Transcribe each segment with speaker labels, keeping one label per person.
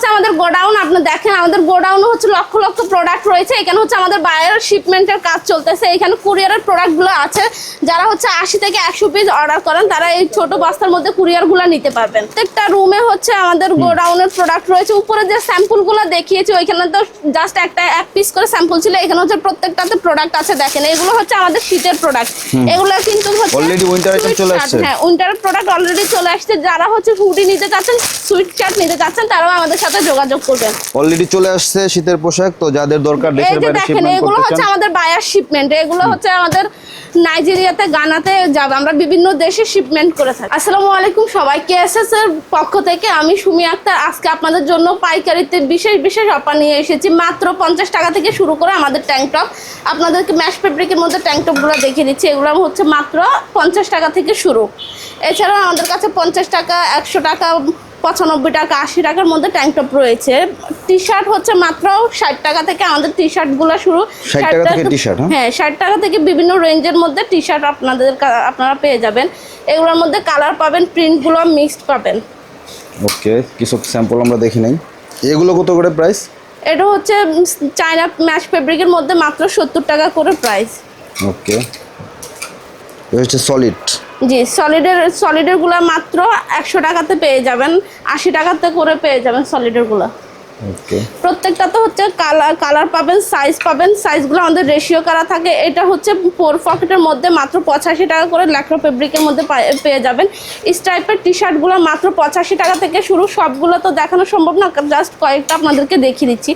Speaker 1: হচ্ছে আমাদের গোডাউন আপনি দেখেন আমাদের গোডাউন হচ্ছে লক্ষ লক্ষ প্রোডাক্ট রয়েছে। এখানে হচ্ছে আমাদের বাইরের শিপমেন্টের কাজ চলতেছে। এখানে কুরিয়ারের প্রোডাক্টগুলো আছে। যারা হচ্ছে আশি থেকে একশো পিস অর্ডার করেন তারা এই ছোট বস্তার মধ্যে কুরিয়ারগুলো নিতে পারবেন। প্রত্যেকটা রুমে হচ্ছে আমাদের গোডাউনের প্রোডাক্ট রয়েছে। উপরে যে স্যাম্পলগুলো দেখিয়েছি ওইখানে তো জাস্ট একটা এক পিস করে স্যাম্পল ছিল। এখানে হচ্ছে প্রত্যেকটাতে প্রোডাক্ট আছে দেখেন। এগুলো হচ্ছে আমাদের শীতের প্রোডাক্ট এগুলো কিন্তু হচ্ছে
Speaker 2: চলে আসছে।
Speaker 1: হ্যাঁ উইন্টারের প্রোডাক্ট অলরেডি চলে আসছে। যারা হচ্ছে হুডি নিতে চাচ্ছেন সুইট শার্ট নিতে চাচ্ছেন তারাও আমাদের সাথে যোগাযোগ করবেন।
Speaker 2: অলরেডি চলে আসছে শীতের পোশাক তো যাদের দরকার দেশের বাইরে
Speaker 1: দেখেন এগুলো হচ্ছে আমাদের বায়ার শিপমেন্ট এগুলো হচ্ছে আমাদের নাইজেরিয়াতে গানাতে যাবে। আমরা বিভিন্ন দেশে শিপমেন্ট করে থাকি। আসসালামু আলাইকুম সবাই কেএসএস এর পক্ষ থেকে আমি সুমি আক্তার। আজকে আপনাদের জন্য পাইকারিতে বিশেষ বিশেষ অফার নিয়ে এসেছি। মাত্র পঞ্চাশ টাকা থেকে শুরু করে আমাদের ট্যাঙ্ক টপ আপনাদেরকে ম্যাশ ফেব্রিকের মধ্যে ট্যাঙ্ক টপগুলো দেখিয়ে দিচ্ছি। এগুলো হচ্ছে মাত্র পঞ্চাশ টাকা থেকে শুরু। এছাড়াও আমাদের কাছে পঞ্চাশ টাকা একশো টাকা পঁচানব্বই টাকা আশি টাকার মধ্যে ট্যাঙ্ক টপ রয়েছে। টি শার্ট হচ্ছে মাত্র ষাট টাকা থেকে আমাদের টি শার্টগুলো শুরু।
Speaker 2: 60 টাকা থেকে t-shirt, হ্যাঁ?
Speaker 1: হ্যাঁ ষাট টাকা থেকে বিভিন্ন রেঞ্জের মধ্যে টি শার্ট আপনাদের আপনারা পেয়ে যাবেন। এগুলোর মধ্যে কালার পাবেন প্রিন্টগুলো মিক্সড পাবেন।
Speaker 2: ওকে কিছু স্যাম্পল আমরা দেখি নাই। এগুলো কত করে প্রাইস
Speaker 1: এটা হচ্ছে চায়না ম্যাশ ফেব্রিকের মধ্যে মাত্র সত্তর টাকা করে প্রাইস
Speaker 2: ওকে এটা হচ্ছে সলিড
Speaker 1: জি সলিডের সলিডেরগুলো মাত্র একশো টাকাতে পেয়ে যাবেন আশি টাকাতে করে পেয়ে যাবেন সলিডেরগুলো
Speaker 2: ওকে।
Speaker 1: প্রত্যেকটা তো হচ্ছে কালার কালার পাবেন সাইজ পাবেন সাইজগুলো আমাদের রেশিও করা থাকে এটা হচ্ছে ফোর পকেটের মধ্যে মাত্র পঁচাশি টাকা করে ল্যাক্রো ফেব্রিকের মধ্যে পায়ে- পেয়ে যাবেন। স্টাইপের টি শার্টগুলো মাত্র পঁচাশি টাকা থেকে শুরু সবগুলো তো দেখানো সম্ভব না জাস্ট কয়েকটা আপনাদেরকে দেখিয়ে দিচ্ছি।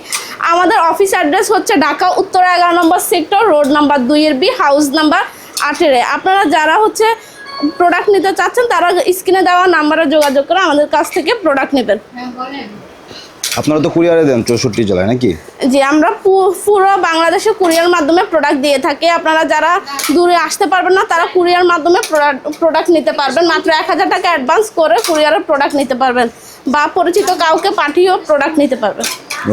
Speaker 1: আমাদের অফিস অ্যাড্রেস হচ্ছে ঢাকা উত্তর এগারো নম্বর সেক্টর রোড নাম্বার দুইয়ের বি হাউস নাম্বার আঠেরে। আপনারা যারা হচ্ছে প্রোডাক্ট নিতে চাচ্ছেন তারা স্ক্রিনে দেওয়া নাম্বারে যোগাযোগ করে আমাদের কাছ থেকে প্রোডাক্ট নেবেন।
Speaker 2: আপনারা তো কুরিয়ারে দেন চৌষট্টি জেলায় নাকি?
Speaker 1: জি আমরা পু- পুরো বাংলাদেশে কুরিয়ার মাধ্যমে প্রোডাক্ট দিয়ে থাকি। আপনারা যারা দূরে আসতে পারবেন না তারা কুরিয়ার মাধ্যমে প্রোডাক্ট নিতে পারবেন। মাত্র এক হাজার টাকা অ্যাডভান্স করে কুরিয়ারের প্রোডাক্ট নিতে পারবেন। বা পরিচিত কাউকে পাঠিয়েও প্রোডাক্ট নিতে পারবেন।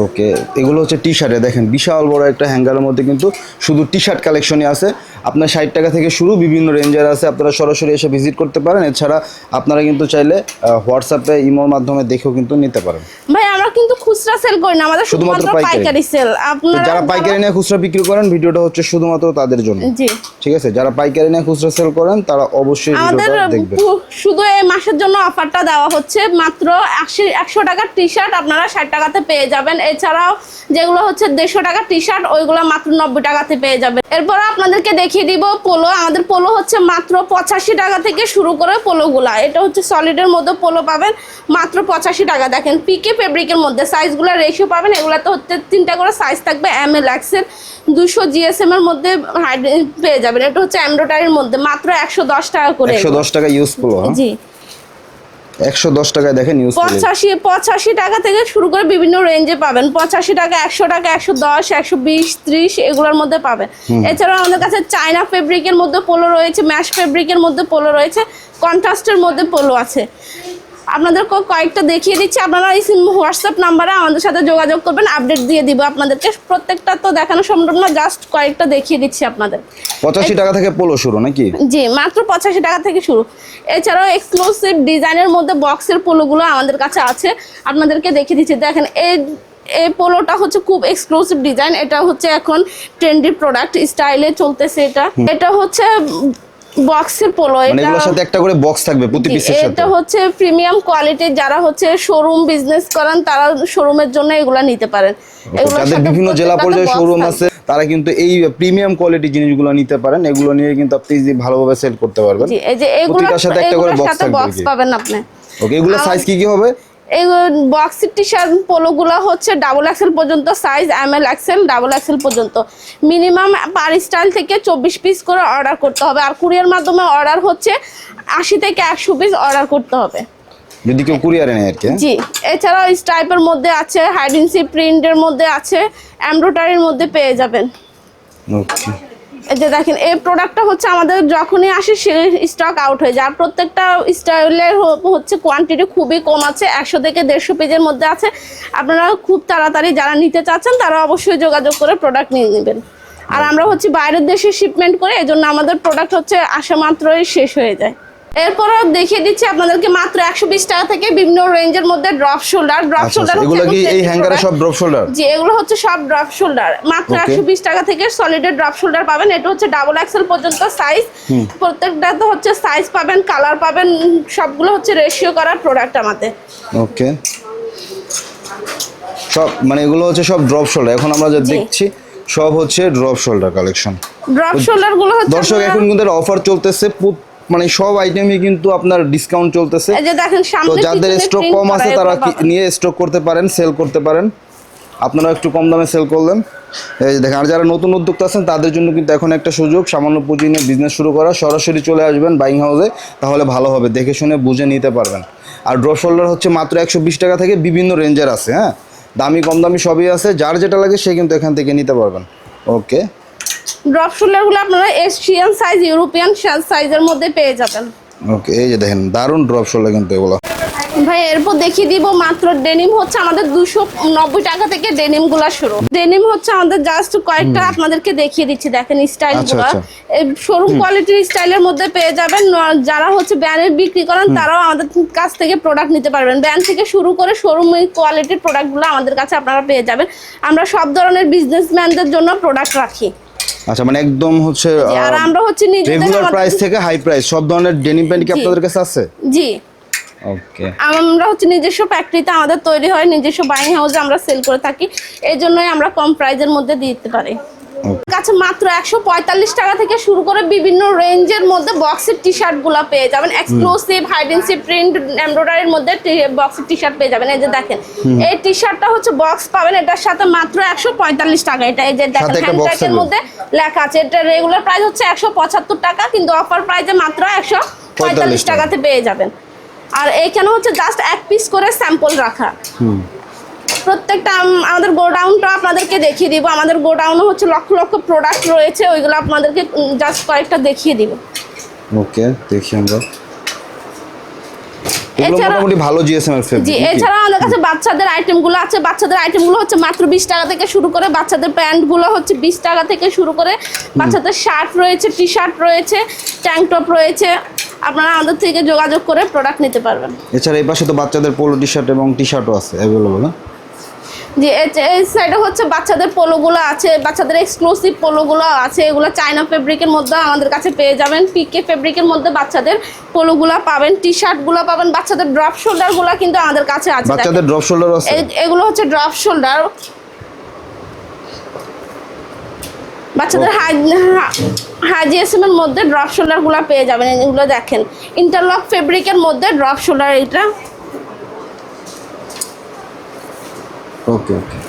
Speaker 2: ওকে এগুলো হচ্ছে টি শার্টে দেখেন বিশাল বড় একটা হ্যাঙ্গারের মধ্যে কিন্তু শুধু টি শার্ট কালেকশনই আছে। আপনার ষাট টাকা থেকে শুরু বিভিন্ন রেঞ্জের আছে আপনারা সরাসরি এসে ভিজিট করতে পারেন। এছাড়া আপনারা কিন্তু চাইলে হোয়াটসঅ্যাপে ইমোর মাধ্যমে দেখেও কিন্তু নিতে পারেন।
Speaker 1: ভাই আমরা কিন্তু খুচরা সেল করি না আমাদের
Speaker 2: শুধুমাত্র পাইকারি।
Speaker 1: সেল আপনারা
Speaker 2: যারা পাইকারি নিয়ে খুচরা বিক্রি করেন ভিডিওটা হচ্ছে শুধুমাত্র তাদের জন্য।
Speaker 1: জি।
Speaker 2: ঠিক আছে? যারা পাইকারি নিয়ে খুচরা সেল করেন তারা অবশ্যই ভিডিওটা দেখবেন।
Speaker 1: শুধু এই মাসের জন্য অফারটা দেওয়া হচ্ছে মাত্র আশি একশো টাকার টি শার্ট আপনারা ষাট টাকাতে পেয়ে যাবেন। এছাড়াও যেগুলো হচ্ছে দেড়শো টাকা টি শার্ট ওইগুলো মাত্র নব্বই টাকাতে পেয়ে যাবে এরপর আপনাদেরকে দেখিয়ে দিব পোলো। আমাদের পোলো হচ্ছে মাত্র পঁচাশি টাকা থেকে শুরু করে পোলোগুলা। এটা হচ্ছে সলিডের মধ্যে পোলো পাবেন মাত্র পঁচাশি টাকা। দেখেন পিকে ফেব্রিকের মধ্যে সাইজগুলো রেশিও পাবেন এগুলোতে হচ্ছে তিনটা করে সাইজ থাকবে এম এল এক্সেল দুশো জিএসএম এর মধ্যে পেয়ে যাবেন। এটা হচ্ছে এমব্রয়ডারির মধ্যে মাত্র একশো দশ টাকা করে।
Speaker 2: একশো দশ টাকা ইউজফুল
Speaker 1: জি।
Speaker 2: একশো দশ টাকায় দেখেন ইউজফুল
Speaker 1: পঁচাশি পঁচাশি টাকা থেকে শুরু করে বিভিন্ন রেঞ্জে পাবেন। পঁচাশি টাকা একশো টাকা একশো দশ একশো বিশ ত্রিশ এগুলোর মধ্যে পাবেন। এছাড়াও আমাদের কাছে চায়না ফেব্রিকের মধ্যে পোলো রয়েছে ম্যাশ ফেব্রিকের মধ্যে পোলো রয়েছে কন্ট্রাস্টের মধ্যে পোলো আছে। আপনাদের ক- কয়েকটা দেখিয়ে দিচ্ছি। আপনারা এই হোয়াটসঅ্যাপ নাম্বারে আমাদের সাথে যোগাযোগ করবেন আপডেট দিয়ে দিব আপনাদেরকে। প্রত্যেকটা তো দেখানো সম্ভব না জাস্ট কয়েকটা দেখিয়ে দিচ্ছি আপনাদের।
Speaker 2: পঁচাশি টাকা থেকে পোলো শুরু নাকি?
Speaker 1: জি মাত্র পঁচাশি টাকা থেকে শুরু। এছাড়াও এক্সক্লুসিভ ডিজাইনের মধ্যে বক্সের পোলোগুলো আমাদের কাছে আছে। আপনাদেরকে দেখিয়ে দিচ্ছি। দেখেন এই এই পোলোটা হচ্ছে খুব এক্সক্লুসিভ ডিজাইন এটা হচ্ছে এখন ট্রেন্ডি প্রোডাক্ট স্টাইলে চলতেছে এটা। এটা হচ্ছে বক্সের পোলো
Speaker 2: মানে
Speaker 1: এটা
Speaker 2: এগুলোর সাথে একটা করে বক্স থাকবে প্রতি পিসের সাথে
Speaker 1: এটা হচ্ছে প্রিমিয়াম কোয়ালিটির যারা হচ্ছে শোরুম বিজনেস করেন তারা শোরুমের জন্য এগুলা নিতে পারেন।
Speaker 2: যাদের বিভিন্ন জেলা পর্যায়ে শোরুম আছে তারা কিন্তু এই প্রিমিয়াম কোয়ালিটি জিনিসগুলো নিতে পারেন এগুলো নিয়ে কিন্তু আপনি easy ভালোভাবে সেল করতে পারবেন।
Speaker 1: জি এই যে এগুলোর
Speaker 2: সাথে একটা করে
Speaker 1: বক্স পাবেন আপনি।
Speaker 2: ওকে এগুলো সাইজ কি কি হবে?
Speaker 1: এই বক্সের টি শার্ট পোলোগুলো হচ্ছে ডাবল এক্সেল পর্যন্ত size M L XL double XL পর্যন্ত। মিনিমাম পার স্টাইল থেকে চব্বিশ পিস করে অর্ডার করতে হবে। আর কুরিয়ার মাধ্যমে অর্ডার হচ্ছে আশি থেকে একশো পিস অর্ডার করতে হবে।
Speaker 2: যদি কেউ কুরিয়ারে নেয় আর কি হ্যাঁ?
Speaker 1: জি এছাড়াও স্টাইপের মধ্যে আছে হাইডেন্সি প্রিন্টের মধ্যে আছে এমব্রয়ডারির মধ্যে পেয়ে যাবেন।
Speaker 2: ওকে
Speaker 1: যে দেখেন, এই প্রোডাক্টটা হচ্ছে আমাদের যখনই আসে সে স্টক আউট হয়ে যায়। আর প্রত্যেকটা স্টাইলের হচ্ছে কোয়ান্টিটি খুবই কম আছে, একশো থেকে দেড়শো পেজের মধ্যে আছে। আপনারা খুব তাড়াতাড়ি যারা নিতে চাচ্ছেন, তারা অবশ্যই যোগাযোগ করে প্রোডাক্ট নিয়ে নেবেন। আর আমরা হচ্ছে বাইরের দেশে শিপমেন্ট করে এই জন্য আমাদের প্রোডাক্ট হচ্ছে আসা মাত্রই শেষ হয়ে যায়। এরপরে দেখিয়ে দিচ্ছি আপনাদেরকে মাত্র একশো বিশ টাকা থেকে বিভিন্ন রেঞ্জের মধ্যে ড্রপ শোল্ডার ড্রপ শোল্ডার।
Speaker 2: এগুলো কি এই হ্যাঙ্গারে সব ড্রপ শোল্ডার
Speaker 1: জি এগুলো হচ্ছে সব ড্রপ শোল্ডার মাত্র
Speaker 2: Okay.
Speaker 1: একশো বিশ টাকা থেকে সলিডের ড্রপ শোল্ডার পাবেন। এটা হচ্ছে ডাবল এক্সেল পর্যন্ত সাইজ প্রত্যেকটা তো হচ্ছে সাইজ পাবেন কালার পাবেন সবগুলো হচ্ছে রেশিও করার প্রোডাক্ট আমাদের।
Speaker 2: ওকে সব মানে এগুলো হচ্ছে সব ড্রপ শোল্ডার এখন আমরা যা দেখছি সব হচ্ছে ড্রপ শোল্ডার কালেকশন
Speaker 1: ড্রপ শোল্ডারগুলো হচ্ছে
Speaker 2: দর্শক এখন কিন্তু অফার চলতেছে মানে সব আইটেমই কিন্তু আপনার ডিসকাউন্ট চলতেছে।
Speaker 1: এই যে দেখেন
Speaker 2: তো যাদের স্টক কম আছে তারা নিয়ে স্টক করতে পারেন সেল করতে পারেন। আপনারা একটু কম দামে সেল করলেন। এই যে দেখেন আর যারা নতুন উদ্যোক্তা আছেন তাদের জন্য কিন্তু এখন একটা সুযোগ সামান্য পুঁজি নিয়ে বিজনেস শুরু করা। সরাসরি চলে আসবেন বাইং হাউসে তাহলে ভালো হবে দেখে শুনে বুঝে নিতে পারবেন। আর ড্র শোল্ডার হচ্ছে মাত্র একশো বিশ টাকা থেকে বিভিন্ন রেঞ্জের আছে হ্যাঁ? দামি কম দামি সবই আছে যার যেটা লাগে সে কিন্তু এখান থেকে নিতে পারবেন। ওকে
Speaker 1: ড্রপ শোল্ডারগুলো আপনারা এশিয়ান সাইজ ইউরোপিয়ান সাইজের মধ্যে পেয়ে যাবেন।
Speaker 2: ওকে এই যে দেখেন দারুণ ড্রপ শোল্ডার কিন্তু এগুলো।
Speaker 1: ভাই এরপর দেখিয়ে দিব মাত্র ডেনিম হচ্ছে আমাদের দুশো নব্বই টাকা থেকে ডেনিমগুলা শুরু। ডেনিম হচ্ছে আমাদের জাস্ট কয়েকটা আপনাদেরকে দেখিয়ে দিচ্ছি দেখেন
Speaker 2: স্টাইলগুলা।
Speaker 1: শোরুম কোয়ালিটির স্টাইলের মধ্যে পেয়ে যাবেন যারা হচ্ছে ব্র্যান্ডের বিক্রি করেন তারাও আমাদের কাছ থেকে প্রোডাক্ট নিতে পারবেন। ব্র্যান্ড থেকে শুরু করে শোরুম কোয়ালিটির প্রোডাক্টগুলো আমাদের কাছে আপনারা পেয়ে যাবেন। আমরা সব ধরনের বিজনেসম্যানদের জন্য প্রোডাক্ট রাখি।
Speaker 2: আচ্ছা মানে একদম হচ্ছে
Speaker 1: আর আমরা হচ্ছে নিজেদের
Speaker 2: রেগুলার প্রাইস থেকে হাই প্রাইস সব ধরনের ডেনিম প্যান্ট কি আপনাদের কাছে আছে?
Speaker 1: জি।
Speaker 2: ওকে
Speaker 1: আমরা হচ্ছে নিজস্ব ফ্যাক্টরিতে আমাদের তৈরি হয় নিজস্ব বাইং হাউসে আমরা সেল করে থাকি এই জন্যই আমরা কম প্রাইজের মধ্যে দিতে পারি। কাছে মাত্র একশো পঁয়তাল্লিশ টাকা থেকে শুরু করে বিভিন্ন রেঞ্জের মধ্যে বক্সের টি শার্টগুলা পেয়ে যাবেন। এক্সক্লুসিভ হাইডেন্সি প্রিন্ট এমব্রয়ডারির মধ্যে বক্সের টি শার্ট পেয়ে যাবেন। এই যে দেখেন এই টি শার্টটা হচ্ছে বক্স পাবেন। এটার সাথে মাত্র একশো পঁয়তাল্লিশ টাকা। এটা এই যে দেখেন হ্যান্ডব্যাগের মধ্যে লেখা আছে। এটা রেগুলার প্রাইস হচ্ছে একশো পঁচাত্তর টাকা কিন্তু অফার প্রাইসে মাত্র একশো পঁয়তাল্লিশ টাকাতে পেয়ে যাবেন। আর এইখানে হচ্ছে জাস্ট এক পিস করে স্যাম্পল রাখা। প্রত্যেকটা আমাদের গোডাউনটা আপনাদেরকে দেখিয়ে দিব। আমাদের গোডাউনও হচ্ছে লক্ষ লক্ষ প্রোডাক্ট রয়েছে ওইগুলো আপনাদেরকে জাস্ট কয়েকটা দেখিয়ে দিব।
Speaker 2: ওকে দেখি আমরা। মোটামুটি ভালো জিএসএম এর
Speaker 1: জি এছাড়া আমাদের কাছে বাচ্চাদের আইটেমগুলো আছে। বাচ্চাদের আইটেমগুলো হচ্ছে মাত্র বিশ টাকা থেকে শুরু করে বাচ্চাদের প্যান্টগুলো হচ্ছে বিশ টাকা থেকে শুরু করে বাচ্চাদের শার্ট রয়েছে টি শার্ট রয়েছে ট্যাঙ্ক টপ রয়েছে। আপনারা আমাদের থেকে যোগাযোগ করে প্রোডাক্ট নিতে পারবেন।
Speaker 2: এছাড়া এই পাশে তো বাচ্চাদের পোলো টি শার্ট এবং টি শার্টও আছে অ্যাভেলেবল
Speaker 1: যে এই সাইডে হচ্ছে বাচ্চাদের পোলোগুলো আছে বাচ্চাদের এক্সক্লুসিভ পোলোগুলো আছে এগুলো চায়না ফেব্রিকের মধ্যে আমাদের কাছে পেয়ে যাবেন। পিকে ফেব্রিকের মধ্যে বাচ্চাদের পোলোগুলো পাবেন টি শার্টগুলো পাবেন বাচ্চাদের ড্রপ শোল্ডারগুলো কিন্তু আমাদের কাছে আছে।
Speaker 2: বাচ্চাদের ড্রপ শোল্ডার আছে।
Speaker 1: এগুলো হচ্ছে ড্রপ শোল্ডার বাচ্চাদের হাই হাই জিএসএম মধ্যে ড্রপ শোল্ডারগুলো পেয়ে যাবেন এগুলো দেখেন। ইন্টারলক ফেব্রিকের মধ্যে ড্রপ শোল্ডার এটা
Speaker 2: ওকে ওকে